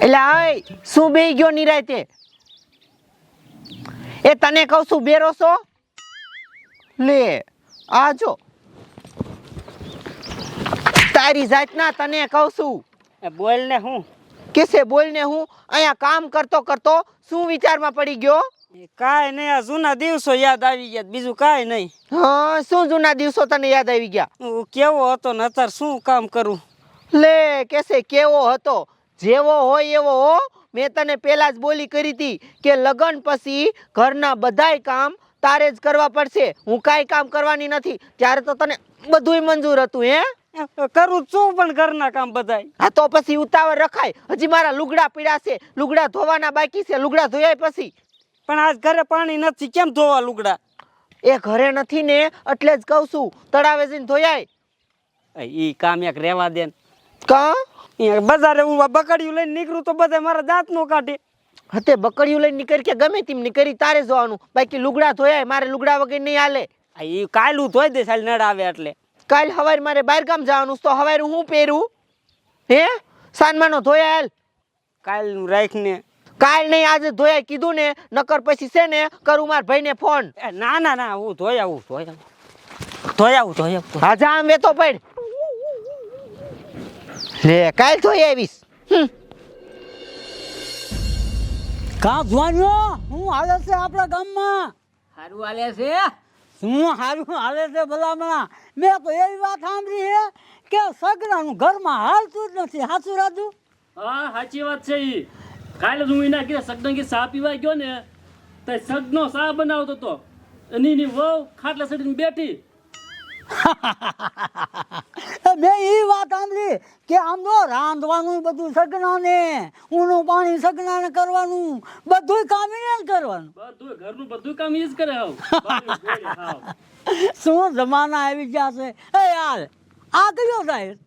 એટલે આય શું બે ગયો નિરાયતે? એ તને કહું છું બેરો છો? લે આ જો. તારી જાતના તને કહું છું. બોલ ને હું. કેસે બોલને હું? અહીંયા કામ કરતો કરતો શું વિચારમાં પડી ગયો? કાંઈ નહીં આ જૂના દિવસો યાદ આવી ગયા બીજું કાંઈ નહીં. હા શું જૂના દિવસો તને યાદ આવી ગયા? હું કેવો હતો ને અત્યારે શું કામ કરું? લે કેસે કેવો હતો? જેવો હોય એવો હો. મેં તને પહેલાં જ બોલી કરી હતી કે લગ્ન પછી ઘરના બધાય કામ તારે જ કરવા પડશે. હું કાંઈ કામ કરવાની નથી. ત્યારે તો તને બધુંય મંજૂર હતું હે? કરું છું પણ ઘરના કામ બધાય. હા તો પછી ઉતાવળ રખાય. હજી મારા લુગડા પીડા છે. લુગડા ધોવાના બાકી છે. લુગડા ધોયાય પછી. પણ આજ ઘરે પાણી નથી. કેમ ધોવા લુગડા? એ ઘરે નથી ને એટલે જ કહું છું. તળાવે જઈને ધોયાય. એ કામ એક રહેવા દે. કા? અહીંયા બજારે હું બકડીયું લઈને નીકળું તો બધા મારા દાંત નો કાઢે. હતે બકડીયું લઈને નીકળી કે ગમે તેમ નીકળી તારે જોવાનું. બાકી લુગડા ધોયાય મારે લુગડા વગર નહીં હાલે. એ કાલ હું ધોઈ દે સાલ નડ આવે એટલે. કાલ હવારે મારે બહાર ગામ જવાનું તો હવારે હું પહેરું? હે? સાનમાનો ધોયા હાલ. રાખ રાખને. કાલ નહીં આજે ધોયા કીધું ને નકર પછી છે ને કરું માર ભાઈને ફોન. ના ના ના હું ધોયા આવું ધોયા. આવું હું આવું હા જા આમ વેતો પડ. લે કાલ ધોઈ આવીશ. કા જોવાનું હું હાલે છે આપણા ગામમાં? સારું હાલે છે? શું સારું હાલે છે ભલામણા. મેં તો એવી વાત સાંભળી છે કે સગરાનું ઘરમાં હાલતું જ નથી. સાચું રાજુ? હા સાચી વાત છે ઈ. કાલે જ હું એના ઘરે કે સા પીવા ગયો ને તો સગનો સા બનાવતો હતો એની વહુ ખાટલા સડીને બેઠી. મેં એ વાત સાંભળી કે આમ તો રાંધવાનું બધું સગનાને ઊનું પાણી સગનાને કરવાનું બધું કામ એને જ કરવાનું. બધું ઘરનું બધું કામ એ જ કરે હાવ. શું જમાના આવી ગયા છે? એ યાર આ કયો સાહેબ?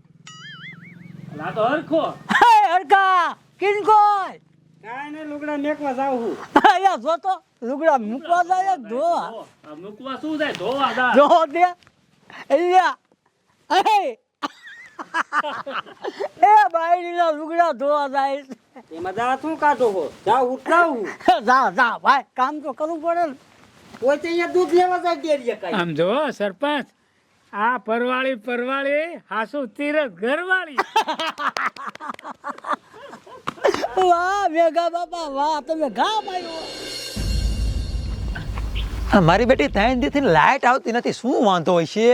આ તો હરખો. હે હરકા કિનકોય કાઈ? ને લુગડા મેકવા જાવ હું. અહીંયા જોતો લુગડા મૂકવા જાય ધો ધો. મૂકવા શું જાય? ધોવા જાય ધો દે. અહીંયા એ એ બાયડીના લુગડા ધોવા જાય એમાં શું કાઢો હો? જાઉં ઉઠાવું. જા જા ભાઈ કામ તો કરવું પડે ને. પોતે અહીંયા દૂધ લેવા જાય ડેરીએ કાંઈ? આમ જો સરપંચ આ પરવાળી પરવાળી હાસુ તીરથ ઘરવાળી. વાહ મેઘા બાપા વાહ તમે ઘા આવ્યો આ મારી બેટી ત્રણ દીથી લાઇટ આવતી નથી. શું વાંધો હોય છે?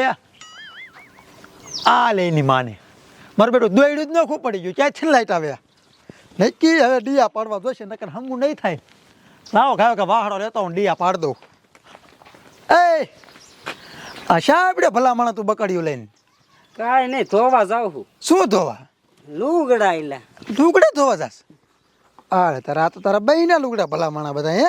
આ લઈની માને. મારું બેટું દોડ્યું જ નખું પડી ગયું. ક્યાંથી લાઇટ આવ્યા નક્કી હવે ડીયા પાડવા જોઈશે નકર હમું નહીં થાય. લાવો ખાવ કે વાહડો લેતો હું ડીયા પાડ દઉં. એ આ શા આપણે ભલા તું બકડ્યું લઈને? કાંઈ નહીં ધોવા જાઉં હું શું ધોવા? લુગડા લુગડા ધોવા જાસ આ તારા તો તારા બહીના લુગડા ભલામણા બધા હે?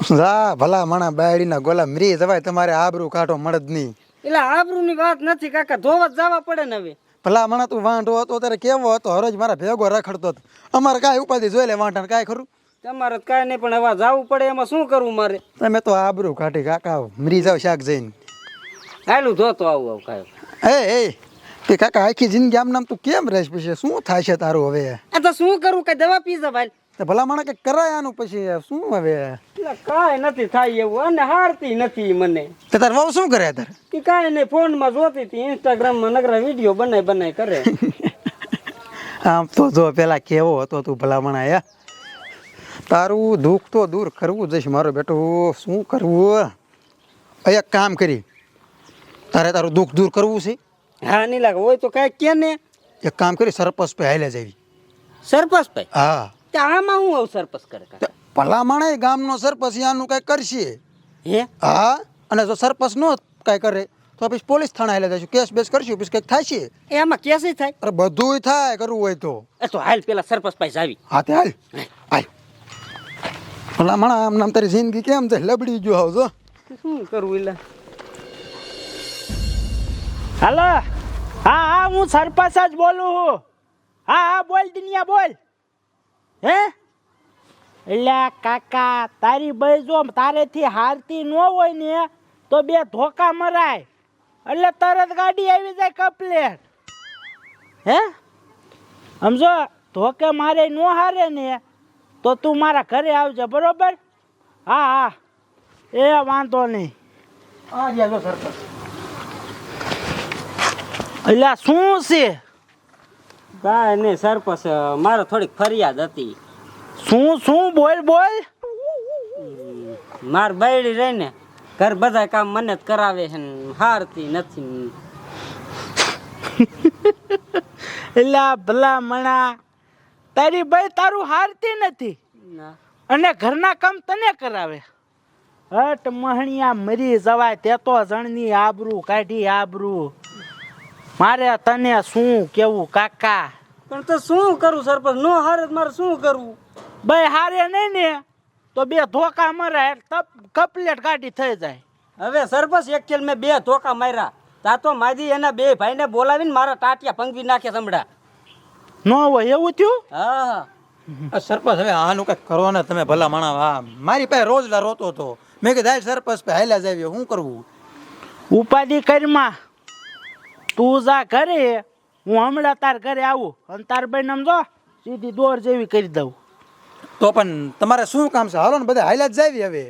જા ભલા માણા બાયડીના ગોલા મરી જવાય તમારે આબરૂ કાઢો મળદ નહીં. એટલે આબરૂની વાત નથી કાકા ધોવા જવા પડે ને હવે. ભલા માણા તું વાંઢો હતો ત્યારે કેવો હતો? હરોજ મારા ભેગો રખડતો હતો. અમારે કાંઈ ઉપાધિ જોઈ લે વાંઢાને કાંઈ ખરું? તમારે કાંઈ નહીં પણ હવે જવું પડે એમાં શું કરવું મારે? તમે તો આબરૂ કાઢી કાકા મરી જાવ શાક જઈને. હાલું ધોતો આવું આવું કાંઈ. એ એ તે કાકા આખી જિંદગી આમ નામ તું કેમ રહેશ પછી? શું થાય છે તારું હવે? આ તો શું કરું કઈ દવા પી જવાય ભાઈ. તે ભલા કે કરાયા આનું પછી શું હવે? એટલે કાંઈ નથી થાય એવું અને હારતી નથી મને. તો તાર વહુ શું કરે તાર? કે કાંઈ નહીં ફોનમાં જોતી હતી ઇન્સ્ટાગ્રામમાં નગરા વીડિયો બનાય બનાય કરે. આમ તો જો પેલા કેવો હતો તું ભલામણા આયા તારું દુઃખ તો દૂર કરવું જઈશ મારો બેટો શું કરવું? એક કામ કરી તારે તારું દુઃખ દૂર કરવું છે? હા નહીં લાગે હોય તો કાંઈ કે ને. એક કામ કરી સરપંચ પે હાલે જાવી સરપંચ ભાઈ હા. તે આમાં હું આવું સરપસ કરે કાકા? ભલામણા ગામનો સરપંચ આનું કાંઈ કરશે? હે? હા? અને જો સરપંચ નો કાંઈ કરે તો પછી પોલીસ થાણા હાલે જશું કેસ બેસ કરશું પછી કંઈક થાય છે એ કેસ થાય. અરે બધુંય થાય કરવું હોય તો. એ તો હાલ પેલા સરપંચ પાસે આવી હા તે હાલ. હાલ. ભલામણા આમ નામ તારી જિંદગી કેમ છે? લબડી જો. આવજો શું કરવું એલા? હાલો. હા હા હું સરપંચ જ બોલું છું. હા હા બોલ દિનિયા બોલ. હે? એટલે કાકા તારી બૈજો તારેથી હારતી ન હોય ને તો બે ધોકા મરાય. એટલે તરત ગાડી આવી જાય કપલેટ હે? સમજો ધોકે મારે નો હારે ને તો તું મારા ઘરે આવજે બરોબર? હા હા. એ વાંધો નહીં. આ સરપંચ એટલે શું છે? કાંઈ નહીં સરપંચ મારે થોડીક ફરિયાદ હતી. શું શું? બોલ બોલ. માર બૈડી રહીને ઘર બધા કામ મને જ કરાવે છે ને હારતી નથી. એટલે ભલા મણા તારી ભાઈ તારું હારતી નથી. અને ઘરના કામ તને કરાવે. હટ મહણિયા મરી જવાય તે તો જણની આબરૂ કાઢી આબરૂ. મારે તને શું કેવું કાકા? પણ તો શું કરું સરપંચ? નો હારે મારે શું કરવું ભાઈ હારે નહીં ને. તો બે ધોકા મરાય તપ કપલેટ કાઢી થઈ જાય. હવે સરપંચ એક ખેલ મેં બે ધોકા માર્યા. તા તો માજી એના બે ભાઈને બોલાવીને મારા ટાટિયા ભંગવી નાખે સમડા ન હોય એવું થયું? હા સરપંચ હવે આનું કંઈક કરો ને તમે ભલા માણા હા મારી પાસે રોજ રોતો હતો. મેં કીધું સરપંચ પે હાલ્યા જાવીએ શું કરવું? ઉપાધિ કરમાં. તું જા ઘરે હું હમણાં તાર ઘરે આવું. અને તાર બેન આમ જો સીધી દોર જેવી કરી દઉં. તો પણ તમારે શું કામ છે? હાલો ને બધા હાઈલા જ જાવી હવે.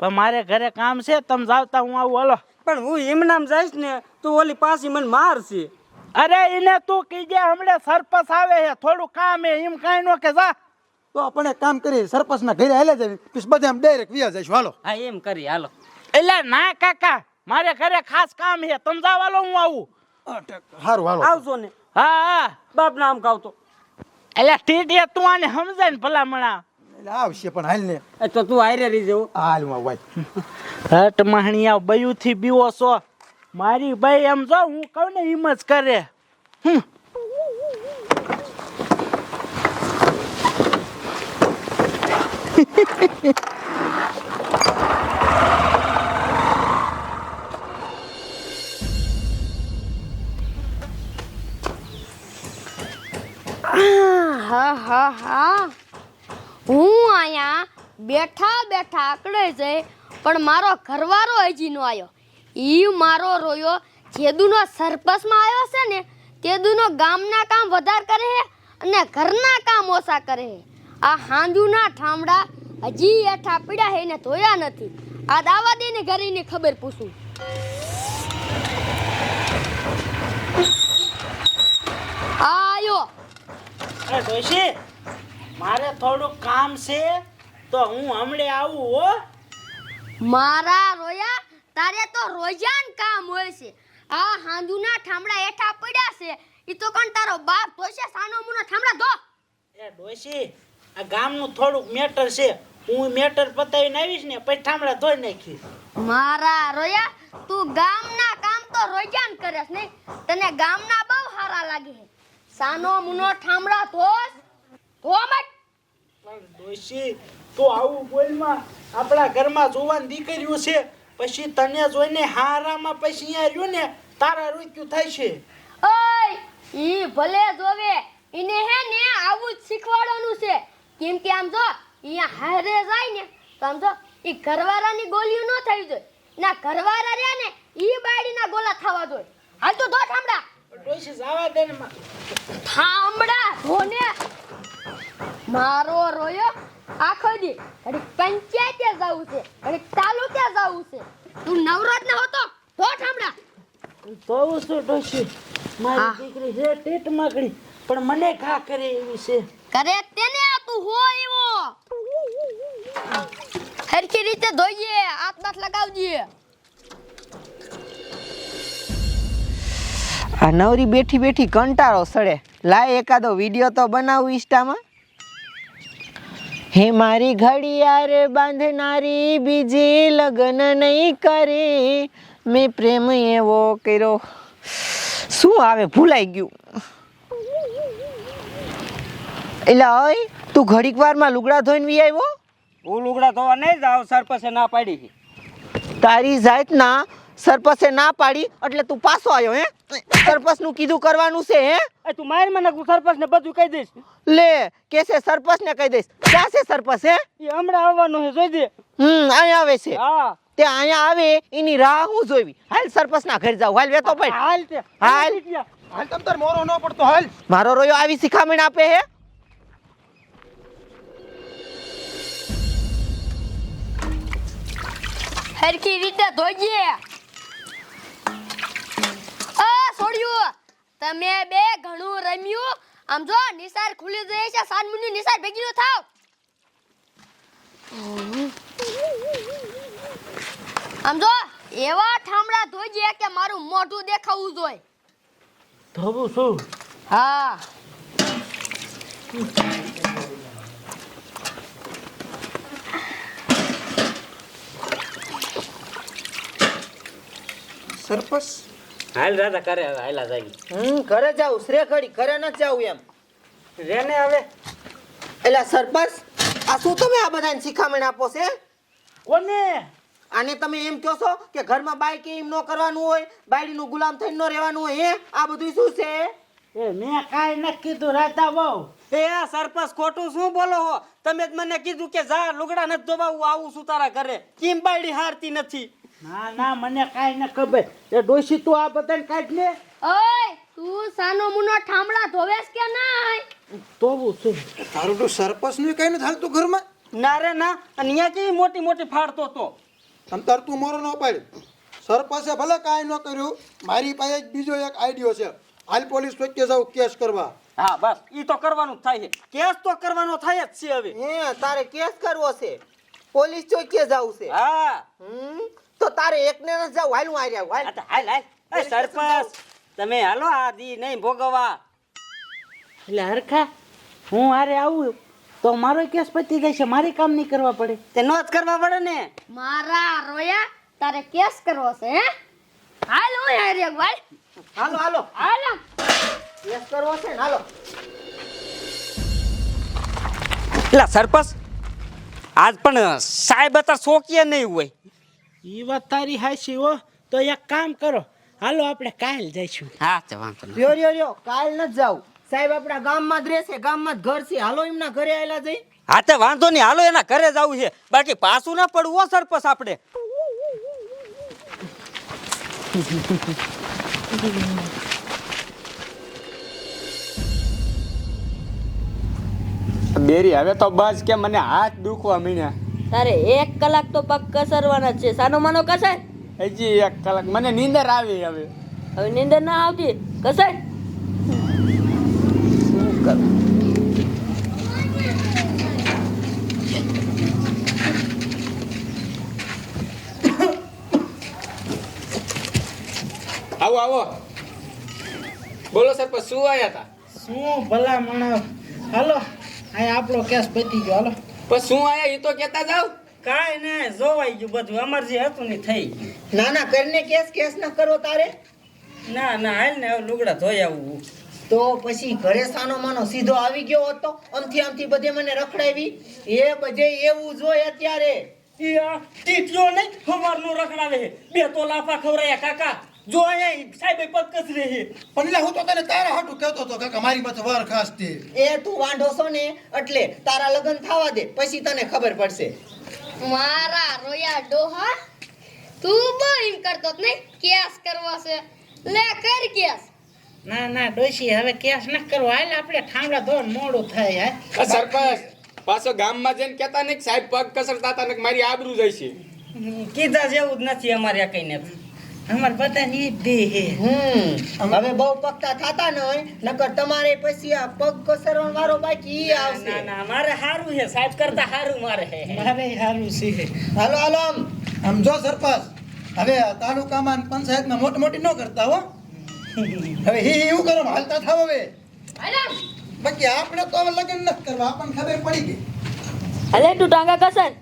પણ મારે ઘરે કામ છે તમે જાવતા હું આવું હાલો. પણ હું એમનામ જઈશ ને તું ઓલી પાછી મને મારશે અરે એને તું કીજે હમણાં સરપસ આવે છે થોડું કામ હે એમ કાંઈ નો કે જા. તો આપણે કામ કરીએ સરપસના ઘરે હાલ્યા જાવી. પછી બધા આમ ડાયરેક્ટ વ્યા જઈશું હાલો. હા એમ કરી હાલો. એટલે ના કાકા મારે ઘરે ખાસ કામ છે તમે જાવ હાલો હું આવું. સારું હાલો. આવશો ને. હા હા. બાપ નામ કાવતો એટલે ટીટીએ તું આને સમજાય ને ભલામણા. એટલે આવશે પણ હાલ ને. એ તો તું હારે રહી જવું હાલમાં ભાઈ હટ મહણિયા બયું થી બીવો છો. મારી ભાઈ એમ જો હું કહું ને એમ જ કરે. હમ. હા. હું અહીંયા બેઠા બેઠા આકડે છે પણ મારો ઘરવાળો હજી નો આવ્યો ઈ મારો રોયો, જેદુનો સરપસમાં આવ્યો છે ને, તેદુનો ગામના કામ વધાર કરે છે અને ઘરના કામ ઓછા કરે છે. આ હાંજુના ઠામડા હજી એઠા પીડ્યા હે ને ધોયા નથી. આ દાવા દઈને ઘરેની ખબર પૂછું. આયો. અરે ડોશી મારે થોડુંક કામ છે તો હું હમણે આવું હો. મારા રોયા તારે તો રોજાન કામ હોય છે. આ હાંદુના ઠામડા હેઠા પડ્યા છે. ઈ તો કોણ તારો બાપ ધોશે સાનો મુનો ઠામડા ધો. એ ડોશી આ ગામનું થોડુંક મેટર છે. હું મેટર પતાવીને આવીશ ને પછી ઠામડા ધોઈ નાખીશ. મારા રોયા તું ગામના કામ તો રોજાન કરેસ ને તને ગામના બહુ સારા લાગે સાનો મુનો ઠામડા ધોસ ધો મત પણ ડોશી તો આવું બોલમાં આપણા ઘરમાં જોવાન દીકરીઓ છે પછી તને જોઈને હારામાં પછી અહીંયા રહ્યું ને તારા રૂક્યું થાય છે. ઓય ઈ ભલે જોવે ઈને હે ને આવું જ શીખવાડવાનું છે. કેમ કે આમ જો અહીંયા હારે જાય ને તો આમ જો ઈ ઘરવાળાની ગોલીઓ ન થઈ જોઈએ. ના ઘરવાળા રહ્યા ને ઈ બાયડીના ગોલા થવા જોઈએ. હાલ તો ધો ઠામડા ડોશી જવા દે ને માં. ધોને. મારો રોયો? આખો દી. ઘડીક પંચાયતે જવું છે. ઘડીક તાલુકે જવું છે. તું નવરાત ન હોતો? ધો ઠામડા જોઉં છું ડોશી. મારી દીકરી છે ટેટ માકડી પણ મને ઘા કરે એવી છે. કરે તેને આ તું હો એવો. હરખી રીતે ધોઈએ હાથ બાથ લગાવજે. આ નવરી બેઠી બેઠી કંટાળો સડે. લાય એકાદો વીડિયો તો બનાવું ઇન્સ્ટામાં હે મારી ઘડિયાળ બાંધનારી બીજી લગ્ન નહીં કરી. મેં પ્રેમ એવો કર્યો. શું આવે? ભૂલાઈ ગયું. એટલે ઓય તું ઘડીક વારમાં લુગડા ધોઈને વી આવ્યો? હું લુગડા ધોવા નહીં જાવ સરપંચે ના પાડી. તારી જાતના સરપસે ના પાડી એટલે તું પાછો આવ્યો હે? સરપસનું કીધું કરવાનું છે હે? એ તું માર મને હું સરપસ ને બધું કહી દઈશ. લે કે છે સરપસ ને કહી દઈશ. ક્યાં છે સરપસ હે? એ હમણાં આવવાનો છે જોઈ દે. હમ અહીંયા આવે છે. હા. તે અહીંયા આવે એની રાહ હું જોવી હાલ સરપસ ના ઘર જાવ હાલ વેતો પણ હાલ તે. હાલ. હાલ તમ તાર મોરો ન પડતો હાલ. મારો રોયો આવી શિખામણ આપે હે? હરખી રીતે ધોઈએ છોડ્યું. તમે બે ઘણું રમ્યું. આમ જો નિસાર ખુલી જાય છે. સાનમુની નિસાર ભેગી નો થાવ. આમ જો એવા ઠામડા જાય કે મારું મોઢું દેખાવું જોઈએ. ધોવું શું? હા. સરપંચ હાલ રાધા કરે હવે હાલા જાગી. હમ ઘરે જાઉં. શ્રે ખડી ઘરે ન જાઉં એમ. રેને હવે? એલા સરપંચ આ શું તમે આ બધાને શિખામણ આપો છે કોને? આને તમે એમ કહો છો કે ઘરમાં બાઈ કે એમ ન કરવાનું હોય બાયડીનું ગુલામ થઈને ન રહેવાનું હોય હે? આ બધું શું છે? એ મેં કાંઈ ન કીધું રાતા બહુ એ આ સરપંચ ખોટું શું બોલો હો તમે જ મને કીધું કે જા લુગડા નથી ધોવા હું આવું છું તારા ઘરે. કેમ બાયડી હારતી નથી? ના ના મને કાંઈ ન ખબર. એ ડોશી તું આ બધાને કાઢ ને. ઓય તું સાનો મુનો ઠામડા ધોવેસ કે નાય ધોબું શું તારું તો સરપંચનું કઈ નથી હાલતું ઘરમાં? ના રે ના અને અહીંયા કેવી મોટી મોટી ફાડતો તો? તમ તાર તું મોરો ન પાડ. સરપંચે ભલે કાંઈ ન કર્યું મારી પાસે એક બીજો એક આઈડિયો છે. હાલ પોલીસ ચોકે જાવ કેસ કરવા. હા બસ ઈ તો કરવાનું થાય છે. કેસ તો કરવાનો થાય જ છે હવે. હે તારે કેસ કરવો છે. પોલીસ ચોકીએ જાવ છે. હા. હમ? તો તારે એકને ન જાવ હાલ હું આર્યા હાલ. હાલ હાલ. એ સરપંચ તમે હાલો આ દી નહીં ભોગવવા. એટલે હરખા હું હારે આવું તો મારો કેસ પતી જશે મારે કામ નહીં કરવા પડે. તે નો જ કરવા પડે ને. મારા રોયા તારે કેસ કરવો છે હે? હાલ હું હારે ભાઈ હાલો. હાલો હાલ. કેસ કરવો છે ને હાલો. એટલે સરપંચ આજ પણ સાહેબ હતા શોકીએ નહીં હોય. એ વાત તારી હાસી હો. તો એક કામ કરો. હાલો આપણે કાલ જઈશું. હા તો વાંધો નહીં. લ્યો લ્યો લ્યો કાલ ન જાવ સાહેબ આપણા ગામમાં જ રહેશે ગામમાં જ ઘર છે. હાલો એમના ઘરે આવેલા જઈ. હા તો વાંધો નહીં. હાલો એના ઘરે જવું છે. બાકી પાછું ના પડવું હો સરપસ આપણે. બેરી હવે તો બસ કે મને હાથ દુખવા મીણ્યા. તારે એક કલાક તો પગ કસરવાના જ છે. સાનો માનો કસાય? હજી એક કલાક. મને નીંદર આવી હવે. હવે નીંદર ના આવતી? કસાય? આવો આવો. બોલો સરપંચ શું આવ્યા હતા? શું ભલા માણસ? હાલો અહીંયા આપણો કેસ પતી ગયો હાલો. પણ શું આયા? એ તો કહેતા જાવ કાંઈ ને જોવાઈ ગયું બધું. અમાર જે હતું ને થઈ ગયું. ના ના કરીને કેસ કેસ ના કરો તારે? ના ના હાલ ને હવે લુગડા ધોઈ આવું તો પછી ઘરે સાનો માનો સીધો આવી ગયો હતો? આમથી આમથી બધે મને રખડાવી? એ બધે એવું જોય અત્યારે. ઈ આ ટીટીઓ નહીં સવારનું રખડાવે. બે તો લાફા ખવરાયા કાકા. જો અહીંયા સાહેબ પગ કસરે છે. પણ એટલે હું તો તને તારા હાટું કહેતો હતો કાકા મારી પાસે વાર ખાસ તે એ તું વાંઢો છો ને એટલે તારા લગ્ન થવા દે પછી તને ખબર પડશે. મારા રોયા ડોહા તું બહુ એમ કરતો જ નહીં કેસ કરવો છે. લે કર કેસ. ના ના ડોશી હવે કેસ ન કરવો. હાલ આપણે ઠામડા ધોન મોડું થાય હે. સરપંચ પાછો ગામમાં જઈને કહેતા નહીં સાહેબ પગ કસરતા હતા ને કે મારી આબરૂ છે. કીધા જેવું જ નથી અમારે આ કઈ નથી. અમાર બધાની બે દે હે હમ. હવે બહુ પગતા થાતા ન હોય નકર તમારે પછી આ પગ કસરવાનો વારો બાકી ઈ ના આવશે. ના મારે સારું છે સાહેબ કરતા સારું મારે હે મારે સારું છે. હાલો હાલો આમ આમ જો સરપંચ હવે તાલુકામાં પંચાયતમાં મોટી મોટી ન કરતા હો. હવે હી એવું કરો હાલતા થાવ હવે? બાકી આપણે તો હવે લગ્ન નથી કરવા આપણને ખબર પડી ગઈ. અલે તું ટાંગા કસાય